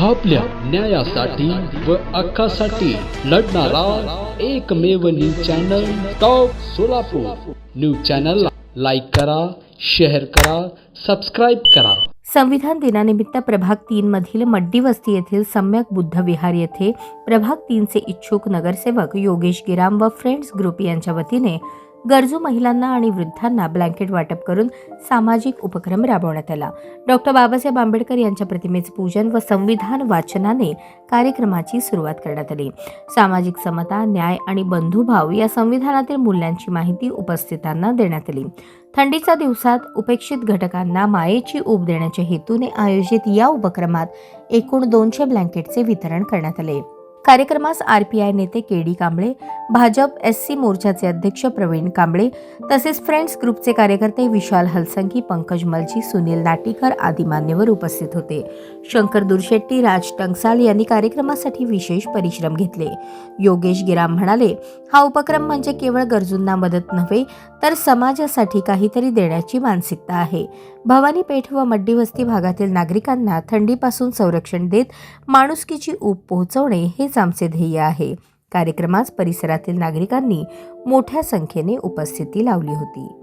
आपल्या न्यायासाठी व हक्कासाठी लढणारा एकमेव news channel top Solapur. News चॅनलला लाईक करा शेअर करा सबस्क्राईब करा. संविधान दिनानिमित्त प्रभाग तीन मधील मड्डी वस्ती येथील सम्यक बुद्ध विहार येथे प्रभाग तीनचे इच्छुक नगरसेवक योगेश गिराम व फ्रेंड्स ग्रुप यांच्या वतीने गरजू महिलांना आणि वृद्धांना ब्लँकेट वाटप करून सामाजिक उपक्रम राबवण्यात आला. डॉक्टर बाबासाहेब आंबेडकर यांच्या प्रतिमेचे पूजन व संविधान वाचनाने कार्यक्रमाची सुरुवात करण्यात आली. सामाजिक समता न्याय आणि बंधुभाव या संविधानातील मूल्यांची माहिती उपस्थितांना देण्यात आली. थंडीच्या दिवसात उपेक्षित घटकांना मायेची ऊब देण्याच्या हेतूने आयोजित या उपक्रमात एकूण दोनशे ब्लँकेटचे वितरण करण्यात आले. कार्यक्रमास आर पी आय नेते K D Kamble Bhajap S C मोर्चाचे अध्यक्ष प्रवीण कांबळे तसेच फ्रेंड्स ग्रुपचे कार्यकर्ते विशाल हलसंगी पंकज मलजी सुनील नाटीकर आदी मान्यवर उपस्थित होते. शंकर दुरशेट्टी राज टंगसाळ यांनी कार्यक्रमासाठी विशेष परिश्रम घेतले. योगेश गिराम म्हणाले हा उपक्रम म्हणजे केवळ गरजूंना मदत नव्हे तर समाजासाठी काहीतरी देण्याची मानसिकता आहे. भवानी पेठ व मड्डी वस्ती भागातील नागरिकांना थंडीपासून संरक्षण देत माणुसकीची ऊब पोहोचवणे हे हेच आमचे ध्येय आहे. कार्यक्रमास परिसरातील नागरिकांनी मोठ्या संख्येने उपस्थिती लावली होती.